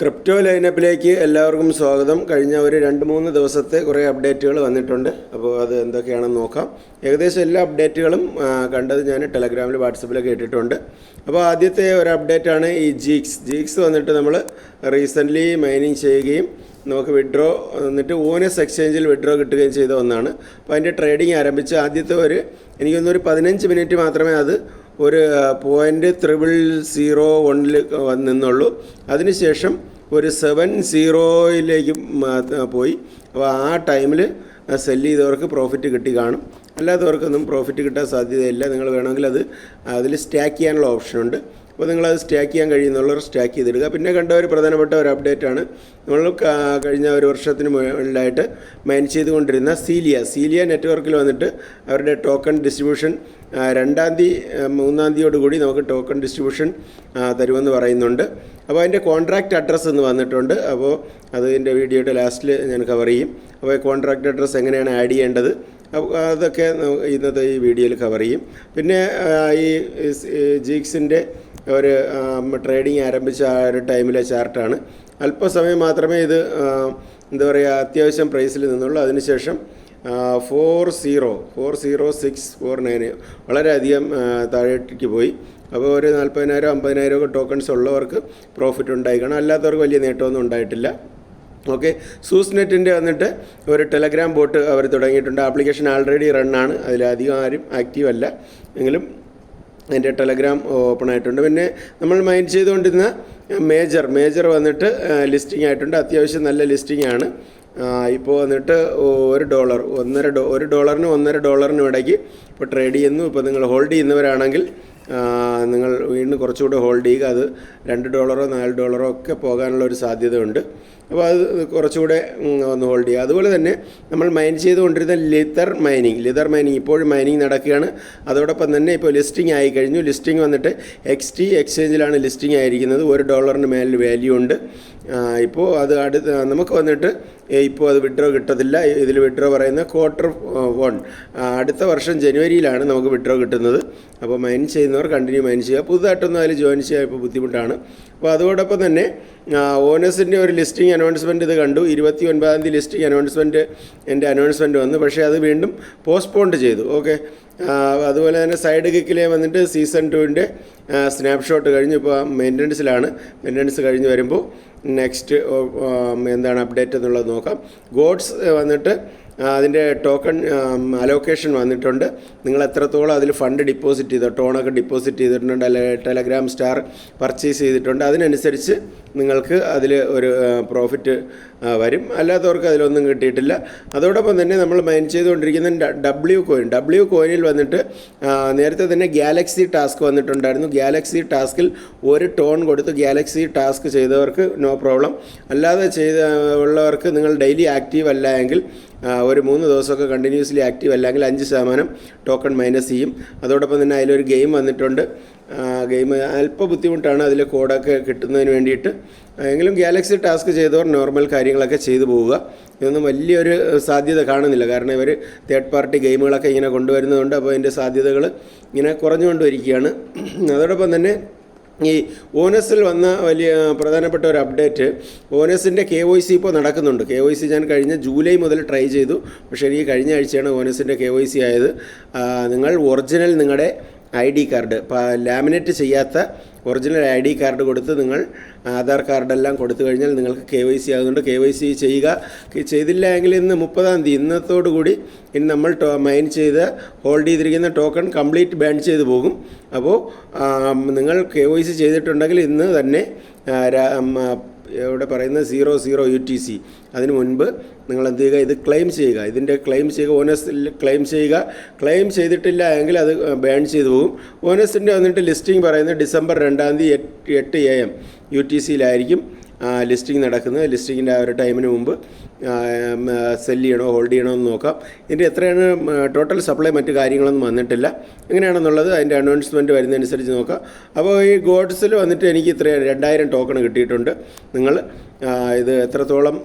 Crypto ലൈനപ്പിലേക്ക് എല്ലാവർക്കും സ്വാഗതം. കഴിഞ്ഞ ഒരു രണ്ട് മൂന്ന് ദിവസത്തെ കുറേ അപ്ഡേറ്റുകൾ വന്നിട്ടുണ്ട്. അപ്പോൾ അത് എന്തൊക്കെയാണെന്ന് നോക്കാം. ഏകദേശം എല്ലാ അപ്ഡേറ്റുകളും കണ്ടത് ഞാൻ ടെലഗ്രാമിൽ വാട്സപ്പിലൊക്കെ ഇട്ടിട്ടുണ്ട്. അപ്പോൾ ആദ്യത്തെ ഒരു അപ്ഡേറ്റാണ് ഈ ജീക്സ്. ജീക്സ് വന്നിട്ട് നമ്മൾ റീസെന്റ്ലി മൈനിങ് ചെയ്യുകയും നമുക്ക് വിഡ്രോ എന്നിട്ട് ഓനസ് എക്സ്ചേഞ്ചിൽ വിഡ്രോ കിട്ടുകയും ചെയ്ത ഒന്നാണ്. അപ്പോൾ അതിന്റെ ട്രേഡിംഗ് ആരംഭിച്ച് ആദ്യത്തെ ഒരു എനിക്കൊന്നൊരു പതിനഞ്ച് മിനിറ്റ് മാത്രമേ അത് ഒരു പോയിന്റ് ത്രിബിൾ സീറോ വണ്ണിൽ നിന്നുള്ളൂ. അതിനുശേഷം ഒരു സെവൻ സീറോയിലേക്ക് പോയി. അപ്പോൾ ആ ടൈമിൽ സെല്ല് ചെയ്തവർക്ക് പ്രോഫിറ്റ് കിട്ടി കാണും. അല്ലാത്തവർക്കൊന്നും പ്രോഫിറ്റ് കിട്ടാൻ സാധ്യതയില്ല. നിങ്ങൾ വേണമെങ്കിൽ അത് അതിൽ സ്റ്റാക്ക് ചെയ്യാനുള്ള ഓപ്ഷനുണ്ട് അപ്പോൾ നിങ്ങളത് സ്റ്റാക്ക് ചെയ്യാൻ കഴിയുന്നുള്ളവർ സ്റ്റാക്ക് ചെയ്തിടുക. പിന്നെ കണ്ട ഒരു പ്രധാനപ്പെട്ട ഒരു അപ്ഡേറ്റ് ആണ്. നമ്മൾ കഴിഞ്ഞ ഒരു വർഷത്തിന് മുകളിലായിട്ട് മൈൻ ചെയ്തുകൊണ്ടിരുന്ന സീലിയ സീലിയ നെറ്റ്വർക്കിൽ വന്നിട്ട് അവരുടെ ടോക്കൺ ഡിസ്ട്രിബ്യൂഷൻ രണ്ടാം തീയതി മൂന്നാം തീയതിയോടുകൂടി നമുക്ക് ടോക്കൺ ഡിസ്ട്രിബ്യൂഷൻ തരുമെന്ന് പറയുന്നുണ്ട്. അപ്പോൾ അതിന്റെ കോൺട്രാക്റ്റ് അഡ്രസ്സ് എന്ന് വന്നിട്ടുണ്ട്. അപ്പോൾ അത് എന്റെ വീഡിയോയുടെ ലാസ്റ്റിൽ ഞാൻ കവർ ചെയ്യും. അപ്പോൾ കോൺട്രാക്റ്റ് അഡ്രസ്സ് എങ്ങനെയാണ് ആഡ് ചെയ്യേണ്ടത്? അതൊക്കെ ഇന്നത്തെ ഈ വീഡിയോയിൽ കവർ ചെയ്യും. പിന്നെ ഈ ജീക്സിന്റെ ഒരു ട്രേഡിംഗ് ആരംഭിച്ച ആ ഒരു ടൈമിലെ ചാർട്ടാണ് അല്പസമയം മാത്രമേ ഇത് എന്താ പറയുക അത്യാവശ്യം പ്രൈസിൽ നിന്നുള്ളൂ. അതിനുശേഷം four zero four zero six four nine വളരെയധികം താഴേക്ക് പോയി. അപ്പോൾ ഒരു നാൽപ്പതിനായിരം അമ്പതിനായിരം ഒക്കെ ടോക്കൺസ് ഉള്ളവർക്ക് പ്രോഫിറ്റ് ഉണ്ടായിക്കണം അല്ലാത്തവർക്ക് വലിയ നേട്ടമൊന്നും ഉണ്ടായിട്ടില്ല. ഓക്കെ സൂസ്നെറ്റിന്റെ വന്നിട്ട് ഒരു ടെലഗ്രാം ബോട്ട് അവർ തുടങ്ങിയിട്ടുണ്ട്. ആപ്ലിക്കേഷൻ ആൾറെഡി റണ്ണാണ് അതിലധികം ആരും ആക്റ്റീവ് അല്ല. എങ്കിലും അതിന്റെ ടെലഗ്രാം ഓപ്പൺ ആയിട്ടുണ്ട്. പിന്നെ നമ്മൾ മൈൻഡ് ചെയ്തുകൊണ്ടിരുന്ന മേജർ മേജർ വന്നിട്ട് ലിസ്റ്റിംഗ് ആയിട്ടുണ്ട്. അത്യാവശ്യം നല്ല ലിസ്റ്റിംഗ് ആണ്. ഇപ്പോൾ വന്നിട്ട് ഒരു ഡോളർ ഒന്നര ഡോ ഒരു ഡോളറിനും ഒന്നര ഡോളറിനും ഇടയ്ക്ക് ഇപ്പോൾ ട്രേഡ് ചെയ്യുന്നു. ഇപ്പോൾ നിങ്ങൾ ഹോൾഡ് ചെയ്യുന്നവരാണെങ്കിൽ നിങ്ങൾ വീണ്ടും കുറച്ചുകൂടെ ഹോൾഡ് ചെയ്യുക. അത് രണ്ട് ഡോളറോ നാല് ഡോളറോ ഒക്കെ പോകാനുള്ള ഒരു സാധ്യതയുണ്ട്. അപ്പോൾ അത് കുറച്ചുകൂടെ ഒന്ന് ഹോൾഡ് ചെയ്യുക. അതുപോലെ തന്നെ നമ്മൾ മൈൻ ചെയ്തുകൊണ്ടിരുന്ന ലിതർ മൈനിങ് ലിതർ മൈനിങ് ഇപ്പോഴും മൈനിങ് നടക്കുകയാണ്. അതോടൊപ്പം തന്നെ ഇപ്പോൾ ലിസ്റ്റിംഗ് ആയി കഴിഞ്ഞു. ലിസ്റ്റിംഗ് വന്നിട്ട് എക്സ് ടി എക്സ്ചേഞ്ചിലാണ് ലിസ്റ്റിംഗ് ആയിരിക്കുന്നത്. ഒരു ഡോളറിന് മേലിൽ വാല്യൂ ഉണ്ട്. ഇപ്പോൾ അത് അടുത്ത് നമുക്ക് വന്നിട്ട് ഇപ്പോൾ അത് വിഡ്രോ കിട്ടത്തില്ല. ഇതിൽ വിഡ്രോ പറയുന്ന ക്വാർട്ടർ വൺ അടുത്ത വർഷം ജനുവരിയിലാണ് നമുക്ക് വിഡ്രോ കിട്ടുന്നത്. അപ്പോൾ മൈൻ ചെയ്യുന്നവർ കണ്ടിന്യൂ മൈൻ ചെയ്യുക. പുതുതായിട്ടൊന്നും അതിൽ ജോയിൻ ചെയ്യാൻ ഇപ്പോൾ ബുദ്ധിമുട്ടാണ്. അപ്പോൾ അതോടൊപ്പം തന്നെ ഓനേഴ്സിന്റെ ഒരു ലിസ്റ്റിംഗ് അനൗൺസ്മെന്റ് ഇത് കണ്ടു. ഇരുപത്തി ഒൻപതാം തീയതി ലിസ്റ്റിംഗ് അനൗൺസ്മെന്റ് എന്റെ അനൗൺസ്മെന്റ് വന്നു. പക്ഷേ അത് വീണ്ടും പോസ്റ്റ്പോണ്ട് ചെയ്തു. ഓക്കെ? അതുപോലെ തന്നെ സൈഡ് കിക്കിലെ വന്നിട്ട് സീസൺ ടുവിന്റെ സ്നാപ്ഷോട്ട് കഴിഞ്ഞു. ഇപ്പോൾ മെയിന്റനൻസിലാണ്. മെയിന്റനൻസ് കഴിഞ്ഞ് വരുമ്പോൾ നെക്സ്റ്റ് എന്താണ് അപ്ഡേറ്റ് എന്നുള്ളത് നോക്കാം. ഗോഡ്സ് വന്നിട്ട് അതിന്റെ ടോക്കൺ അലോക്കേഷൻ വന്നിട്ടുണ്ട്. നിങ്ങൾ എത്രത്തോളം അതിൽ ഫണ്ട് ഡിപ്പോസിറ്റ് ചെയ്തോ ടോണൊക്കെ ഡിപ്പോസിറ്റ് ചെയ്തിട്ടുണ്ട് അല്ലെങ്കിൽ ടെലഗ്രാം സ്റ്റാർ പർച്ചേസ് ചെയ്തിട്ടുണ്ട് അതിനനുസരിച്ച് നിങ്ങൾക്ക് അതിൽ ഒരു പ്രോഫിറ്റ് വരും. അല്ലാത്തവർക്ക് അതിലൊന്നും കിട്ടിയിട്ടില്ല. അതോടൊപ്പം തന്നെ നമ്മൾ മൈൻ ചെയ്തുകൊണ്ടിരിക്കുന്ന ഡബ്ല്യു കോയിൻ ഡബ്ല്യു കോയിനിൽ വന്നിട്ട് നേരത്തെ തന്നെ ഗാലക്സി ടാസ്ക് വന്നിട്ടുണ്ടായിരുന്നു. ഗാലക്സി ടാസ്കിൽ ഒരു ടോൺ കൊടുത്ത് ഗാലക്സി ടാസ്ക് ചെയ്തവർക്ക് നോ പ്രോബ്ലം അല്ലാതെ ചെയ്ത ഉള്ളവർക്ക് നിങ്ങൾ ഡെയിലി ആക്റ്റീവ് അല്ല എങ്കിൽ ഒരു മൂന്ന് ദിവസമൊക്കെ കണ്ടിന്യൂസ്ലി ആക്റ്റീവ് അല്ലെങ്കിൽ അഞ്ച് ശതമാനം ടോക്കൺ മൈനസ് ചെയ്യും. അതോടൊപ്പം തന്നെ അതിലൊരു ഗെയിം വന്നിട്ടുണ്ട്. ഗെയിം അല്പ ബുദ്ധിമുട്ടാണ് അതിൽ കോഡൊക്കെ കിട്ടുന്നതിന് വേണ്ടിയിട്ട്. എങ്കിലും ഗാലക്സി ടാസ്ക് ചെയ്തവർ നോർമൽ കാര്യങ്ങളൊക്കെ ചെയ്തു പോവുക. ഇതൊന്നും വലിയൊരു സാധ്യത കാണുന്നില്ല. കാരണം ഇവർ തേർഡ് പാർട്ടി ഗെയിമുകളൊക്കെ ഇങ്ങനെ കൊണ്ടുവരുന്നതുകൊണ്ട് അപ്പോൾ അതിന്റെ സാധ്യതകൾ ഇങ്ങനെ കുറഞ്ഞുകൊണ്ടിരിക്കുകയാണ്. അതോടൊപ്പം തന്നെ ഈ ഓനസിൽ വന്ന വലിയ പ്രധാനപ്പെട്ട ഒരു അപ്ഡേറ്റ് ഓനസിന്റെ കെ ഒ സി ഇപ്പോൾ നടക്കുന്നുണ്ട്. കെ ഒ സി ഞാൻ കഴിഞ്ഞ ജൂലൈ മുതൽ ട്രൈ ചെയ്തു. പക്ഷേ എനിക്ക് കഴിഞ്ഞ ആഴ്ചയാണ് ഓനസിന്റെ കെ ഒ സി ആയത്. നിങ്ങൾ ഒറിജിനൽ നിങ്ങളുടെ ഐ ഡി കാർഡ് ലാമിനേറ്റ് ചെയ്യാത്ത ഒറിജിനൽ ഐ ഡി കാർഡ് കൊടുത്ത് നിങ്ങൾ ആധാർ കാർഡെല്ലാം കൊടുത്തു കഴിഞ്ഞാൽ നിങ്ങൾക്ക് കെ വൈ സി ആകുന്നുണ്ട്. കെ വൈ സി ചെയ്യുക. ചെയ്തില്ല എങ്കിൽ ഇന്ന് മുപ്പതാം തീയതി ഇന്നത്തോടു കൂടി ഇനി നമ്മൾ മൈൻ ചെയ്ത് ഹോൾഡ് ചെയ്തിരിക്കുന്ന ടോക്കൺ കംപ്ലീറ്റ് ബാൻ ചെയ്തു പോകും. അപ്പോൾ നിങ്ങൾ കെ വൈ സി ചെയ്തിട്ടുണ്ടെങ്കിൽ ഇന്ന് തന്നെ ഇവിടെ പറയുന്നത് zero zero U T C അതിന് മുൻപ് നിങ്ങൾ എന്ത് ചെയ്യുക? ഇത് ക്ലെയിം ചെയ്യുക. ഇതിന്റെ ക്ലെയിം ചെയ്യുക ഓനസ് ക്ലെയിം ചെയ്യുക. ക്ലെയിം ചെയ്തിട്ടില്ല എങ്കിൽ അത് ബാൻ ചെയ്തു പോകും. ഓനസിന്റെ വന്നിട്ട് ലിസ്റ്റിംഗ് പറയുന്നത് ഡിസംബർ രണ്ടാം തീയതി എട്ട് എട്ട് എ എം യു ടി സിയിലായിരിക്കും ലിസ്റ്റിംഗ് നടക്കുന്നത്. ലിസ്റ്റിങ്ങിന്റെ ആ ഒരു ടൈമിന് മുമ്പ് സെൽ ചെയ്യണോ ഹോൾഡ് ചെയ്യണോ എന്ന് നോക്കാം. ഇതിന്റെ എത്രയാണ് ടോട്ടൽ സപ്ലൈ മറ്റു കാര്യങ്ങളൊന്നും വന്നിട്ടില്ല. എങ്ങനെയാണെന്നുള്ളത് അതിന്റെ അനൗൺസ്മെന്റ് വരുന്നതനുസരിച്ച് നോക്കാം. അപ്പോൾ ഈ ഗോഡ്സിൽ വന്നിട്ട് എനിക്ക് ഇത്ര രണ്ടായിരം ടോക്കൺ കിട്ടിയിട്ടുണ്ട്. നിങ്ങൾ ഇത് എത്രത്തോളം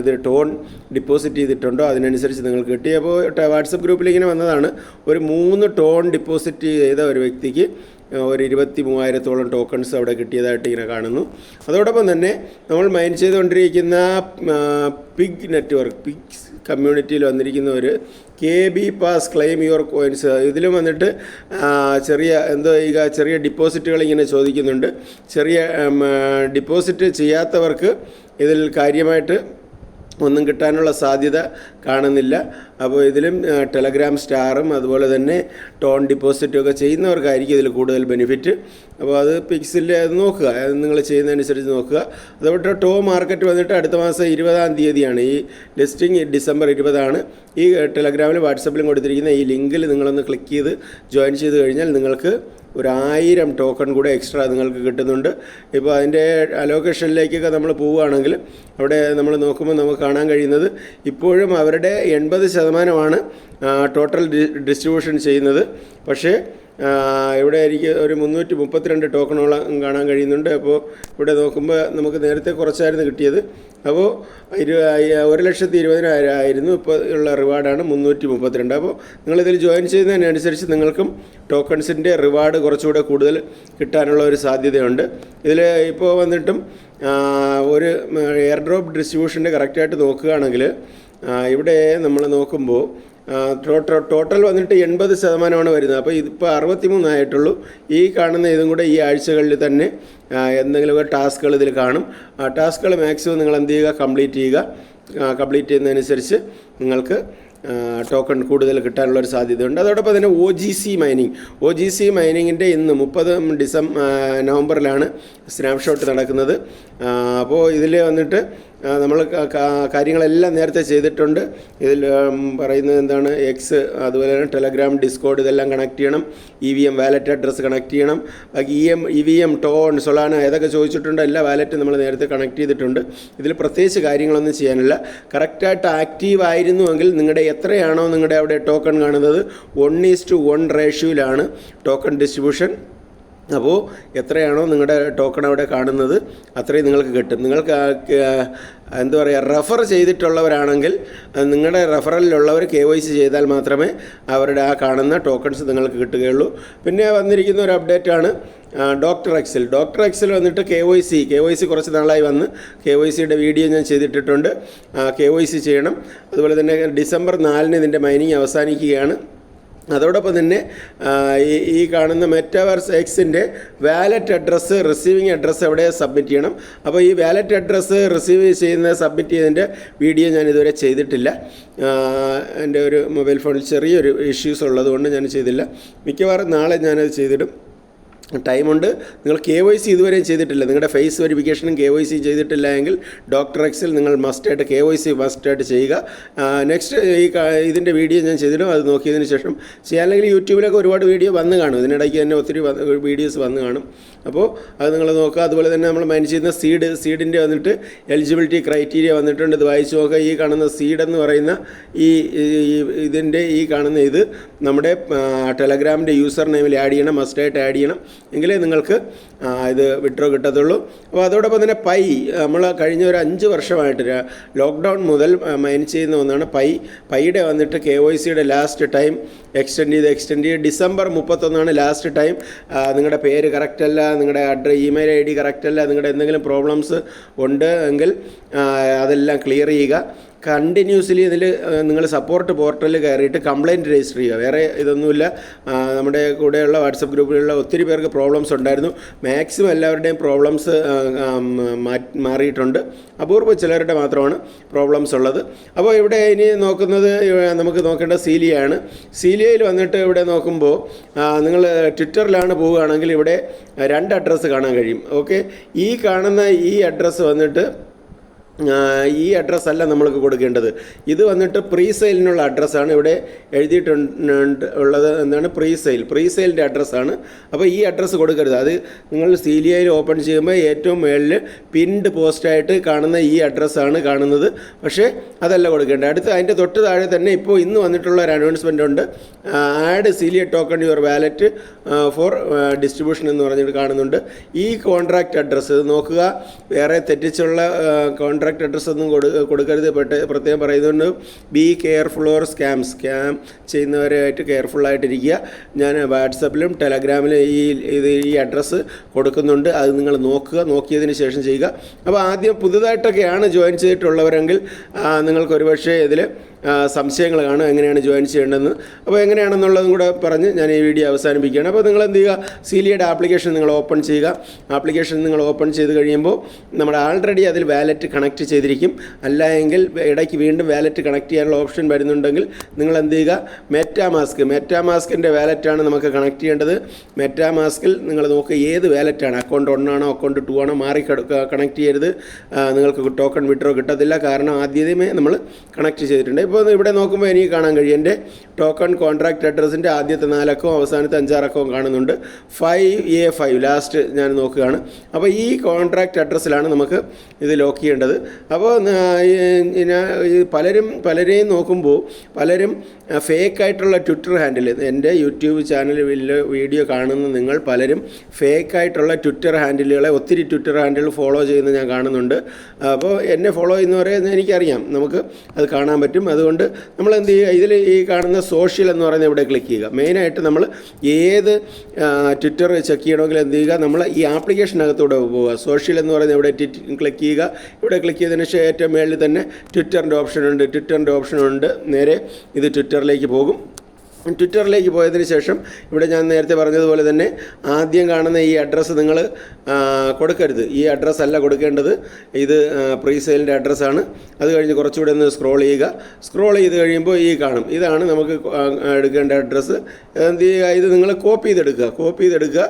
ഇത് ടോൺ ഡിപ്പോസിറ്റ് ചെയ്തിട്ടുണ്ടോ അതിനനുസരിച്ച് നിങ്ങൾക്ക് കിട്ടി. അപ്പോൾ വാട്സപ്പ് ഗ്രൂപ്പിൽ ഇങ്ങനെ വന്നതാണ്. ഒരു മൂന്ന് ടോൺ ഡിപ്പോസിറ്റ് ചെയ്ത ഒരു വ്യക്തിക്ക് ഒരു ഇരുപത്തി മൂവായിരത്തോളം ടോക്കൺസ് അവിടെ കിട്ടിയതായിട്ട് ഇങ്ങനെ കാണുന്നു. അതോടൊപ്പം തന്നെ നമ്മൾ മൈൻ ചെയ്തുകൊണ്ടിരിക്കുന്ന പിഗ് നെറ്റ്വർക്ക് പിഗ് കമ്മ്യൂണിറ്റിയിൽ വന്നിരിക്കുന്ന ഒരു K B pass claim your coins ഇതിലും വന്നിട്ട് ചെറിയ എന്തോ ഈ ചെറിയ ഡിപ്പോസിറ്റുകൾ ഇങ്ങനെ ചോദിക്കുന്നുണ്ട്. ചെറിയ ഡിപ്പോസിറ്റ് ചെയ്യാത്തവർക്ക് ഇതിൽ കാര്യമായിട്ട് ഒന്നും കിട്ടാനുള്ള സാധ്യത കാണുന്നില്ല. അപ്പോൾ ഇതിലും ടെലഗ്രാം സ്റ്റാറും അതുപോലെ തന്നെ ടോൺ ഡിപ്പോസിറ്റും ഒക്കെ ചെയ്യുന്നവർക്കായിരിക്കും ഇതിൽ കൂടുതൽ ബെനിഫിറ്റ്. അപ്പോൾ അത് പിക്സിൽ അത് നോക്കുക. അത് നിങ്ങൾ ചെയ്യുന്നതനുസരിച്ച് നോക്കുക. അതുപോലെ ടോ മാർക്കറ്റ് വന്നിട്ട് അടുത്ത മാസം ഇരുപതാം തീയതിയാണ്. ഈ ലിസ്റ്റിംഗ് ഡിസംബർ ഇരുപതാണ്. ഈ ടെലഗ്രാമിലും വാട്സപ്പിലും കൊടുത്തിരിക്കുന്ന ഈ ലിങ്കിൽ നിങ്ങളൊന്ന് ക്ലിക്ക് ചെയ്ത് ജോയിൻ ചെയ്ത് കഴിഞ്ഞാൽ നിങ്ങൾക്ക് ഒരു ആയിരം ടോക്കൺ കൂടെ എക്സ്ട്രാ നിങ്ങൾക്ക് കിട്ടുന്നുണ്ട്. ഇപ്പോൾ അതിന്റെ അലോക്കേഷനിലേക്കൊക്കെ നമ്മൾ പോവുകയാണെങ്കിൽ അവിടെ നമ്മൾ നോക്കുമ്പോൾ നമുക്ക് കാണാൻ കഴിയുന്നത് ഇപ്പോഴും അവരുടെ എൺപത് ശതമാനമാണ് ടോട്ടൽ ഡിസ്ട്രിബ്യൂഷൻ ചെയ്യുന്നത്. പക്ഷേ ഇവിടെ എനിക്ക് ഒരു മുന്നൂറ്റി മുപ്പത്തിരണ്ട് ടോക്കണോളം കാണാൻ കഴിയുന്നുണ്ട്. അപ്പോൾ ഇവിടെ നോക്കുമ്പോൾ നമുക്ക് നേരത്തെ കുറച്ചായിരുന്നു കിട്ടിയത്. അപ്പോൾ ഇരു ഒരു ലക്ഷത്തി ഇരുപതിനായിരം ആയിരുന്നു ഇപ്പോൾ ഉള്ള റിവാർഡാണ് മുന്നൂറ്റി മുപ്പത്തിരണ്ട്. അപ്പോൾ നിങ്ങളിതിൽ ജോയിൻ ചെയ്യുന്നതിനനുസരിച്ച് നിങ്ങൾക്കും ടോക്കൺസിന്റെ റിവാർഡ് കുറച്ചുകൂടെ കൂടുതൽ കിട്ടാനുള്ള ഒരു സാധ്യതയുണ്ട്. ഇതിൽ ഇപ്പോൾ വന്നിട്ടും ഒരു എയർ ഡ്രോപ്പ് ഡിസ്ട്രിബ്യൂഷന്റെ കറക്റ്റായിട്ട് നോക്കുകയാണെങ്കിൽ ഇവിടെ നമ്മൾ നോക്കുമ്പോൾ ടോട്ടൽ ടോട്ടൽ വന്നിട്ട് എൺപത് ശതമാനമാണ് വരുന്നത്. അപ്പോൾ ഇതിപ്പോൾ അറുപത്തി മൂന്നായിട്ടുള്ളൂ ഈ കാണുന്ന ഇതും കൂടെ ഈ ആഴ്ചകളിൽ തന്നെ എന്തെങ്കിലും എന്തെങ്കിലുമൊക്കെ ടാസ്കുകൾ ഇതിൽ കാണും. ആ ടാസ്കുകൾ മാക്സിമം നിങ്ങൾ എന്ത് ചെയ്യുക? കംപ്ലീറ്റ് ചെയ്യുക. കംപ്ലീറ്റ് ചെയ്യുന്നതനുസരിച്ച് നിങ്ങൾക്ക് ടോക്കൺ കൂടുതൽ കിട്ടാനുള്ള ഒരു സാധ്യതയുണ്ട്. അതോടൊപ്പം തന്നെ O G C mining O G C മൈനിങ്ങിന്റെ ഇന്ന് മുപ്പത് ഡിസം നവംബറിലാണ് സ്നാപ്ഷോട്ട് നടക്കുന്നത്. അപ്പോൾ ഇതിൽ വന്നിട്ട് നമ്മൾ കാര്യങ്ങളെല്ലാം നേരത്തെ ചെയ്തിട്ടുണ്ട്. ഇതിൽ പറയുന്നത് എന്താണ്? എക്സ് അതുപോലെ തന്നെ ടെലഗ്രാം ഡിസ്കോഡ് ഇതെല്ലാം കണക്ട് ചെയ്യണം. E V M wallet address connect ചെയ്യണം. ബാക്കി E M E V M TON Solana ഏതൊക്കെ ചോദിച്ചിട്ടുണ്ട് എല്ലാ വാലറ്റും നമ്മൾ നേരത്തെ കണക്ട് ചെയ്തിട്ടുണ്ട്. ഇതിൽ പ്രത്യേകിച്ച് കാര്യങ്ങളൊന്നും ചെയ്യാനില്ല. കറക്റ്റായിട്ട് ആക്റ്റീവ് ആയിരുന്നുവെങ്കിൽ നിങ്ങളുടെ എത്രയാണോ നിങ്ങളുടെ അവിടെ ടോക്കൺ കാണുന്നത്? വൺ ഈസ് ടു വൺ റേഷ്യോയിലാണ് ടോക്കൺ ഡിസ്ട്രിബ്യൂഷൻ അപ്പോൾ എത്രയാണോ നിങ്ങളുടെ ടോക്കൺ അവിടെ കാണുന്നത് അത്രയും നിങ്ങൾക്ക് കിട്ടും. നിങ്ങൾക്ക് എന്താ പറയുക റെഫർ ചെയ്തിട്ടുള്ളവരാണെങ്കിൽ നിങ്ങളുടെ റെഫറലിലുള്ളവർ കെ വൈ സി ചെയ്താൽ മാത്രമേ അവരുടെ ആ കാണുന്ന ടോക്കൺസ് നിങ്ങൾക്ക് കിട്ടുകയുള്ളൂ. പിന്നെ വന്നിരിക്കുന്ന ഒരു അപ്ഡേറ്റാണ് ഡോക്ടർ എക്സിൽ ഡോക്ടർ എക്സിൽ വന്നിട്ട് K Y C K Y C കുറച്ച് നാളായി വന്ന് കെ വൈ സിയുടെ വീഡിയോ ഞാൻ ചെയ്തിട്ടിട്ടുണ്ട്. കെ വൈ സി ചെയ്യണം. അതുപോലെ തന്നെ ഡിസംബർ നാലിന് ഇതിന്റെ മൈനിങ് അവസാനിക്കുകയാണ്. അതോടൊപ്പം തന്നെ ഈ കാണുന്ന മെറ്റാവേഴ്സ് എക്സിന്റെ വാലറ്റ് അഡ്രസ്സ് റിസീവിങ് അഡ്രസ്സ് എവിടെ സബ്മിറ്റ് ചെയ്യണം. അപ്പോൾ ഈ വാലറ്റ് അഡ്രസ്സ് റിസീവ് ചെയ്യുന്ന സബ്മിറ്റ് ചെയ്തതിന്റെ വീഡിയോ ഞാൻ ഇതുവരെ ചെയ്തിട്ടില്ല. എന്റെ ഒരു മൊബൈൽ ഫോണിൽ ചെറിയൊരു ഇഷ്യൂസ് ഉള്ളതുകൊണ്ട് ഞാൻ ചെയ്തില്ല. മിക്കവാറും നാളെ ഞാനത് ചെയ്തിടും. ടൈമുണ്ട്. നിങ്ങൾ കെ വൈ സി ഇതുവരെയും ചെയ്തിട്ടില്ല. നിങ്ങളുടെ ഫേസ് വെരിഫിക്കേഷനും കെ വൈ സി ചെയ്തിട്ടില്ല എങ്കിൽ ഡോക്ടർ എക്സിൽ നിങ്ങൾ മസ്റ്റായിട്ട് കെ വൈ സി മസ്റ്റായിട്ട് ചെയ്യുക. നെക്സ്റ്റ് ഈ ഇതിന്റെ വീഡിയോ ഞാൻ ചെയ്തിടും. അത് നോക്കിയതിന് ശേഷം ചെയ്യാൻ അല്ലെങ്കിൽ യൂട്യൂബിലൊക്കെ ഒരുപാട് വീഡിയോ വന്ന് കാണും. ഇതിനിടയ്ക്ക് തന്നെ ഒത്തിരി വീഡിയോസ് വന്ന് കാണും. അപ്പോൾ അത് നിങ്ങൾ നോക്കുക. അതുപോലെ തന്നെ നമ്മൾ മൈൻ ചെയ്യുന്ന സീഡ് സീഡിന്റെ വന്നിട്ട് എലിജിബിലിറ്റി ക്രൈറ്റീരിയ വന്നിട്ടുണ്ട്. ഇത് വായിച്ചു നോക്കുക. ഈ കാണുന്ന സീഡെന്ന് പറയുന്ന ഈ- ഇതിന്റെ ഈ കാണുന്ന ഇത് നമ്മുടെ ടെലഗ്രാമിന്റെ യൂസർ നെയിമിൽ ആഡ് ചെയ്യണം. മസ്റ്റായിട്ട് ആഡ് ചെയ്യണം. എങ്കിലേ നിങ്ങൾക്ക് ഇത് വിഡ്രോ കിട്ടത്തുള്ളൂ. അപ്പോൾ അതോടൊപ്പം തന്നെ പൈ നമ്മൾ കഴിഞ്ഞ ഒരു അഞ്ച് വർഷമായിട്ട് ലോക്ക്ഡൗൺ മുതൽ മൈൻ ചെയ്യുന്ന ഒന്നാണ് പൈ. പൈയുടെ വന്നിട്ട് കെ വൈ സിയുടെ ലാസ്റ്റ് ടൈം എക്സ്റ്റെൻഡ് ചെയ്ത് എക്സ്റ്റെൻഡ് ചെയ്ത് ഡിസംബർ മുപ്പത്തൊന്നാണ് ലാസ്റ്റ് ടൈം. നിങ്ങളുടെ പേര് കറക്റ്റ് അല്ല നിങ്ങളുടെ address email I D correct അല്ല നിങ്ങളുടെ എന്തെങ്കിലും പ്രോബ്ലംസ് ഉണ്ട് എങ്കിൽ അതെല്ലാം ക്ലിയർ ചെയ്യുക. കണ്ടിന്യൂസ്ലി ഇതിൽ നിങ്ങൾ സപ്പോർട്ട് പോർട്ടലിൽ കയറിയിട്ട് കംപ്ലയിന്റ് രജിസ്റ്റർ ചെയ്യുക. വേറെ ഇതൊന്നുമില്ല. നമ്മുടെ കൂടെയുള്ള വാട്സപ്പ് ഗ്രൂപ്പിലുള്ള ഒത്തിരി പേർക്ക് പ്രോബ്ലംസ് ഉണ്ടായിരുന്നു. മാക്സിമം എല്ലാവരുടെയും പ്രോബ്ലംസ് മാറിയിട്ടുണ്ട്. അപൂർവ ചിലരുടെ മാത്രമാണ് പ്രോബ്ലംസ് ഉള്ളത്. അപ്പോൾ ഇവിടെ ഇനി നോക്കുന്നത് നമുക്ക് നോക്കേണ്ട സീലിയയാണ്. സീലിയയിൽ വന്നിട്ട് ഇവിടെ നോക്കുമ്പോൾ നിങ്ങൾ ട്വിറ്ററിലാണ് പോവുകയാണെങ്കിൽ ഇവിടെ രണ്ട് അഡ്രസ്സ് കാണാൻ കഴിയും. ഓക്കെ ഈ കാണുന്ന ഈ അഡ്രസ്സ് വന്നിട്ട് ഈ അഡ്രസ്സ് അല്ല നമ്മൾക്ക് കൊടുക്കേണ്ടത്. ഇത് വന്നിട്ട് പ്രീ സെയിലിനുള്ള അഡ്രസ്സാണ് ഇവിടെ എഴുതിയിട്ടുണ്ട് ഉള്ളത് എന്താണ് പ്രീ സെയിൽ പ്രീ സെയിലിന്റെ അഡ്രസ്സാണ് അപ്പോൾ ഈ അഡ്രസ്സ് കൊടുക്കരുത്. അത് നിങ്ങൾ സീലിയയിൽ ഓപ്പൺ ചെയ്യുമ്പോൾ ഏറ്റവും മുകളിൽ പിൻഡ് പോസ്റ്റായിട്ട് കാണുന്ന ഈ അഡ്രസ്സാണ് കാണുന്നത്. പക്ഷേ അതല്ല കൊടുക്കേണ്ടത്. അടുത്ത് അതിന്റെ തൊട്ട് താഴെ തന്നെ ഇപ്പോൾ ഇന്ന് വന്നിട്ടുള്ള ഒരു അനൗൺസ്മെന്റ് ഉണ്ട്. Add Celia token your wallet for distribution എന്ന് പറഞ്ഞിട്ട് കാണുന്നുണ്ട്. ഈ കോൺട്രാക്റ്റ് അഡ്രസ്സ് നോക്കുക. വേറെ തെറ്റിച്ചുള്ള കോൺട്രാക്ട് കോൺട്രാക്ട് അഡ്രസ്സ് ഒന്നും കൊടു കൊടുക്കരുത്. പെട്ട് പ്രത്യേകം പറയുന്നുണ്ട് be careful or scam scam ചെയ്യുന്നവരായിട്ട് കെയർഫുള്ളായിട്ടിരിക്കുക ഞാൻ വാട്സപ്പിലും ടെലഗ്രാമിലും ഈ ഇത് ഈ അഡ്രസ്സ് കൊടുക്കുന്നുണ്ട്. അത് നിങ്ങൾ നോക്കുക. നോക്കിയതിന് ശേഷം ചെയ്യുക. അപ്പോൾ ആദ്യം പുതുതായിട്ടൊക്കെയാണ് ജോയിൻ ചെയ്തിട്ടുള്ളവരെങ്കിൽ നിങ്ങൾക്കൊരു നിങ്ങൾക്ക് ഒരുപക്ഷെ ഇതിൽ സംശയങ്ങൾ കാണും എങ്ങനെയാണ് ജോയിൻ ചെയ്യേണ്ടതെന്ന്. അപ്പോൾ എങ്ങനെയാണെന്നുള്ളതും കൂടെ പറഞ്ഞ് ഞാൻ ഈ വീഡിയോ അവസാനിപ്പിക്കുകയാണ്. അപ്പോൾ നിങ്ങൾ എന്ത് ചെയ്യുക സീലിയുടെ ആപ്ലിക്കേഷൻ നിങ്ങൾ ഓപ്പൺ ചെയ്യുക. ആപ്ലിക്കേഷൻ നിങ്ങൾ ഓപ്പൺ ചെയ്ത് കഴിയുമ്പോൾ നമ്മൾ ആൾറെഡി അതിൽ വാലറ്റ് കണക്ട് ചെയ്തിരിക്കും. അല്ല എങ്കിൽ ഇടയ്ക്ക് വീണ്ടും വാലറ്റ് കണക്ട് ചെയ്യാനുള്ള ഓപ്ഷൻ വരുന്നുണ്ടെങ്കിൽ നിങ്ങൾ എന്ത് ചെയ്യുക മെറ്റാമാസ്ക് മെറ്റാമാസ്കിന്റെ വാലറ്റാണ് നമുക്ക് കണക്ട് ചെയ്യേണ്ടത്. മെറ്റാമാസ്കിൽ നിങ്ങൾ നോക്കുക ഏത് വാലറ്റാണ്. അക്കൗണ്ട് ഒന്നാണോ അക്കൗണ്ട് ടു ആണോ മാറി കണക്ട് ചെയ്യരുത്. നിങ്ങൾക്ക് ടോക്കൺ വിഡ്രോ കിട്ടത്തില്ല. കാരണം ആദ്യമേ നമ്മൾ കണക്ട് ചെയ്തിട്ടുണ്ട്. ഇപ്പോൾ ഇവിടെ നോക്കുമ്പോൾ എനിക്ക് കാണാൻ കഴിയും. എന്റെ ടോക്കൺ കോൺട്രാക്റ്റ് അഡ്രസ്സിന്റെ ആദ്യത്തെ നാലക്കവും അവസാനത്തെ അഞ്ചാറക്കവും കാണുന്നുണ്ട്. ഫൈവ് എ ഫൈവ് ലാസ്റ്റ് ഞാൻ നോക്കുകയാണ്. അപ്പോൾ ഈ കോൺട്രാക്റ്റ് അഡ്രസ്സിലാണ് നമുക്ക് ഇത് ലോക്ക് ചെയ്യേണ്ടത്. അപ്പോൾ പലരും പലരെയും നോക്കുമ്പോൾ പലരും ഫേക്കായിട്ടുള്ള ട്വിറ്റർ ഹാൻഡിൽ എന്റെ യൂട്യൂബ് ചാനലിൽ വീഡിയോ കാണുന്ന നിങ്ങൾ പലരും ഫേക്കായിട്ടുള്ള ട്വിറ്റർ ഹാൻഡിലുകളെ ഒത്തിരി ട്വിറ്റർ ഹാൻഡിൽ ഫോളോ ചെയ്യുന്നത് ഞാൻ കാണുന്നുണ്ട്. അപ്പോൾ എന്നെ ഫോളോ ചെയ്യുന്നവരെ എനിക്കറിയാം. നമുക്ക് അത് കാണാൻ പറ്റും. അതുകൊണ്ട് നമ്മൾ എന്ത് ചെയ്യുക? ഇതിൽ ഈ കാണുന്ന സോഷ്യൽ എന്ന് പറയുന്നത് ഇവിടെ ക്ലിക്ക് ചെയ്യുക. മെയിനായിട്ട് നമ്മൾ ഏത് ട്വിറ്റർ ചെക്ക് ചെയ്യണമെങ്കിൽ എന്ത് ചെയ്യുക? നമ്മൾ ഈ ആപ്ലിക്കേഷനകത്തൂടെ പോവുക. സോഷ്യൽ എന്ന് പറയുന്നത് ഇവിടെ ക്ലിക്ക് ചെയ്യുക. ഇവിടെ ക്ലിക്ക് ചെയ്തതിന് ശേഷം ഏറ്റവും മേളിൽ തന്നെ ട്വിറ്ററിന്റെ ഓപ്ഷൻ ഉണ്ട്. ട്വിറ്ററിന്റെ ഓപ്ഷൻ ഉണ്ട്. നേരെ ഇത് ട്വിറ്ററിലേക്ക് പോകും. ട്വിറ്ററിലേക്ക് പോയതിന് ശേഷം ഇവിടെ ഞാൻ നേരത്തെ പറഞ്ഞതുപോലെ തന്നെ ആദ്യം കാണുന്ന ഈ അഡ്രസ്സ് നിങ്ങൾ കൊടുക്കരുത്. ഈ അഡ്രസ്സ് അല്ല കൊടുക്കേണ്ടത്. ഇത് പ്രീസെയിലിന്റെ അഡ്രസ്സാണ് അത് കഴിഞ്ഞ് കുറച്ചുകൂടെ ഒന്ന് സ്ക്രോൾ ചെയ്യുക. സ്ക്രോൾ ചെയ്ത് കഴിയുമ്പോൾ ഈ കാണും. ഇതാണ് നമുക്ക് എടുക്കേണ്ട അഡ്രസ്സ് എന്ത് ചെയ്യുക? ഇത് നിങ്ങൾ കോപ്പി ചെയ്തെടുക്കുക. കോപ്പി ചെയ്തെടുക്കുക.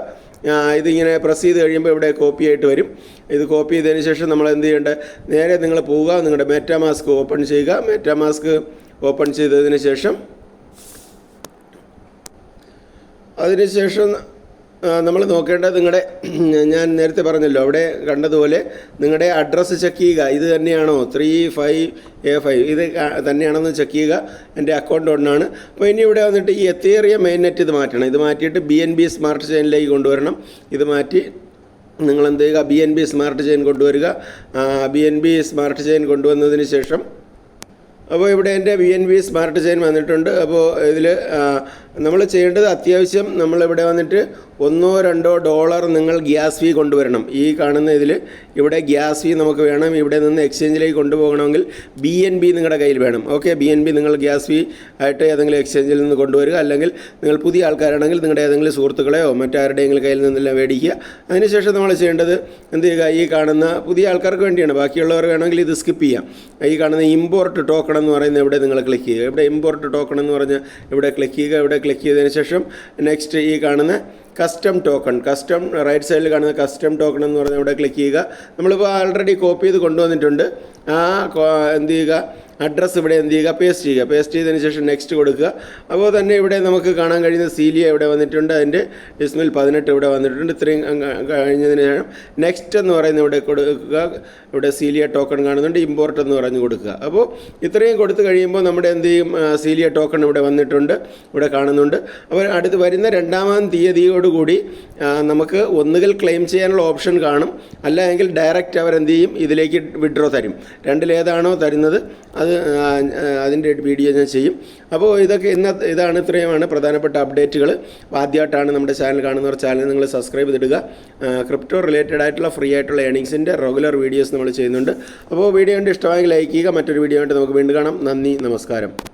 ഇതിങ്ങനെ പ്രസ് ചെയ്ത് കഴിയുമ്പോൾ ഇവിടെ കോപ്പി ആയിട്ട് വരും. ഇത് കോപ്പി ചെയ്തതിന് ശേഷം നമ്മൾ എന്ത് ചെയ്യേണ്ടത് നേരെ നിങ്ങൾ പോവുക. നിങ്ങളുടെ മെറ്റാമാസ്ക് ഓപ്പൺ ചെയ്യുക. മെറ്റാമാസ്ക് ഓപ്പൺ ചെയ്തതിന് ശേഷം അതിനുശേഷം നമ്മൾ നോക്കേണ്ടത് നിങ്ങളുടെ ഞാൻ നേരത്തെ പറഞ്ഞല്ലോ അവിടെ കണ്ടതുപോലെ നിങ്ങളുടെ അഡ്രസ്സ് ചെക്ക് ചെയ്യുക. ഇത് തന്നെയാണോ? ത്രീ ഫൈവ് എ ഫൈവ് ഇത് തന്നെയാണെന്ന് ചെക്ക് ചെയ്യുക. എന്റെ അക്കൗണ്ട് ഒന്നാണ് അപ്പോൾ ഇനി ഇവിടെ വന്നിട്ട് ഈ എത്തേറിയ മെയിൻ നെറ്റ് ഇത് മാറ്റണം. ഇത് മാറ്റിയിട്ട് ബി എൻ ബി സ്മാർട്ട് ചെയിനിലേക്ക് കൊണ്ടുവരണം. ഇത് മാറ്റി നിങ്ങൾ എന്ത് ചെയ്യുക? B N B smart chain കൊണ്ടുവരിക. B N B smart chain കൊണ്ടുവന്നതിന് ശേഷം അപ്പോൾ ഇവിടെ എന്റെ B N B smart chain വന്നിട്ടുണ്ട്. അപ്പോൾ ഇതിൽ നമ്മൾ ചെയ്യേണ്ടത് അത്യാവശ്യം നമ്മളിവിടെ വന്നിട്ട് ഒന്നോ രണ്ടോ ഡോളർ നിങ്ങൾ ഗ്യാസ് ഫീ കൊണ്ടുവരണം. ഈ കാണുന്ന ഇതിൽ ഇവിടെ ഗ്യാസ് ഫീ നമുക്ക് വേണം. ഇവിടെ നിന്ന് എക്സ്ചേഞ്ചിലേക്ക് കൊണ്ടുപോകണമെങ്കിൽ ബി എൻ ബി നിങ്ങളുടെ കയ്യിൽ വേണം. ഓക്കെ ബി എൻ ബി നിങ്ങൾ ഗ്യാസ് ഫീ ആയിട്ട് ഏതെങ്കിലും എക്സ്ചേഞ്ചിൽ നിന്ന് കൊണ്ടുവരിക. അല്ലെങ്കിൽ നിങ്ങൾ പുതിയ ആൾക്കാരാണെങ്കിൽ നിങ്ങളുടെ ഏതെങ്കിലും സുഹൃത്തുക്കളെയോ മറ്റാരുടെയെങ്കിലും കയ്യിൽ നിന്നെല്ലാം മേടിക്കുക. അതിനുശേഷം നമ്മൾ ചെയ്യേണ്ടത് എന്ത് ചെയ്യുക? ഈ കാണുന്ന പുതിയ ആൾക്കാർക്ക് വേണ്ടിയാണ്. ബാക്കിയുള്ളവർ വേണമെങ്കിൽ ഇത് സ്കിപ്പ് ചെയ്യാം. ഈ കാണുന്ന ഇമ്പോർട്ട് ടോക്കൺ എന്ന് പറയുന്ന ഇവിടെ നിങ്ങൾ ക്ലിക്ക് ചെയ്യുക. ഇവിടെ ഇമ്പോർട്ട് ടോക്കൺ എന്ന് പറഞ്ഞാൽ ഇവിടെ ക്ലിക്ക് ചെയ്യുക. ഇവിടെ ക്ലിക്ക് ചെയ്തതിന് ശേഷം നെക്സ്റ്റ് ഈ കാണുന്ന കസ്റ്റം ടോക്കൺ കസ്റ്റം റൈറ്റ് സൈഡിൽ കാണുന്ന കസ്റ്റം ടോക്കൺ എന്ന് പറഞ്ഞാൽ ഇവിടെ ക്ലിക്ക് ചെയ്യുക. നമ്മളിപ്പോൾ ആൾറെഡി കോപ്പി ചെയ്ത് കൊണ്ടുവന്നിട്ടുണ്ട്. ആ എന്ത് ചെയ്യുക? അഡ്രസ്സ് ഇവിടെ എന്ത് ചെയ്യുക? പേസ്റ്റ് ചെയ്യുക. പേസ്റ്റ് ചെയ്തതിന് ശേഷം നെക്സ്റ്റ് കൊടുക്കുക. അപ്പോൾ തന്നെ ഇവിടെ നമുക്ക് കാണാൻ കഴിയുന്ന സീലിയ ഇവിടെ വന്നിട്ടുണ്ട്. അതിന്റെ ഡിസ്മിൽ പതിനെട്ട് ഇവിടെ വന്നിട്ടുണ്ട്. ഇത്രയും കഴിഞ്ഞതിന് ശേഷം നെക്സ്റ്റ് എന്ന് പറയുന്ന ഇവിടെ കൊടുക്കുക. ഇവിടെ സീലിയ ടോക്കൺ കാണുന്നുണ്ട്. ഇമ്പോർട്ട് എന്ന് പറഞ്ഞ് കൊടുക്കുക. അപ്പോൾ ഇത്രയും കൊടുത്തു കഴിയുമ്പോൾ നമ്മുടെ എന്ത് ചെയ്യും? സീലിയ ടോക്കൺ ഇവിടെ വന്നിട്ടുണ്ട്. ഇവിടെ കാണുന്നുണ്ട്. അപ്പോൾ അടുത്ത് വരുന്ന രണ്ടാമത് തീയതിയോടുകൂടി നമുക്ക് ഒന്നുകിൽ ക്ലെയിം ചെയ്യാനുള്ള ഓപ്ഷൻ കാണും. അല്ല എങ്കിൽ ഡയറക്റ്റ് അവരെന്ത് ചെയ്യും? ഇതിലേക്ക് വിഡ്രോ തരും. രണ്ടിലേതാണോ തരുന്നത്? അത് അതിന്റെ വീഡിയോ ഞാൻ ചെയ്യും. അപ്പോൾ ഇതൊക്കെ ഇന്ന ഇതാണ് ഇത്രയുമാണ് പ്രധാനപ്പെട്ട അപ്ഡേറ്റുകൾ. ആദ്യമായിട്ടാണ് നമ്മുടെ ചാനൽ കാണുന്നവർ ചാനൽ നിങ്ങൾ സബ്സ്ക്രൈബ് ചെയ്തിടുക. ക്രിപ്റ്റോ റിലേറ്റഡ് ആയിട്ടുള്ള ഫ്രീ ആയിട്ടുള്ള ഏണിങ്സിന്റെ റെഗുലർ വീഡിയോസ് നമ്മൾ ചെയ്യുന്നുണ്ട്. അപ്പോൾ വീഡിയോ കണ്ട് ഇഷ്ടമായെങ്കിൽ ലൈക്ക് ചെയ്യുക. മറ്റൊരു വീഡിയോ ആയിട്ട് നമുക്ക് വീണ്ടും കാണാം. നന്ദി നമസ്കാരം.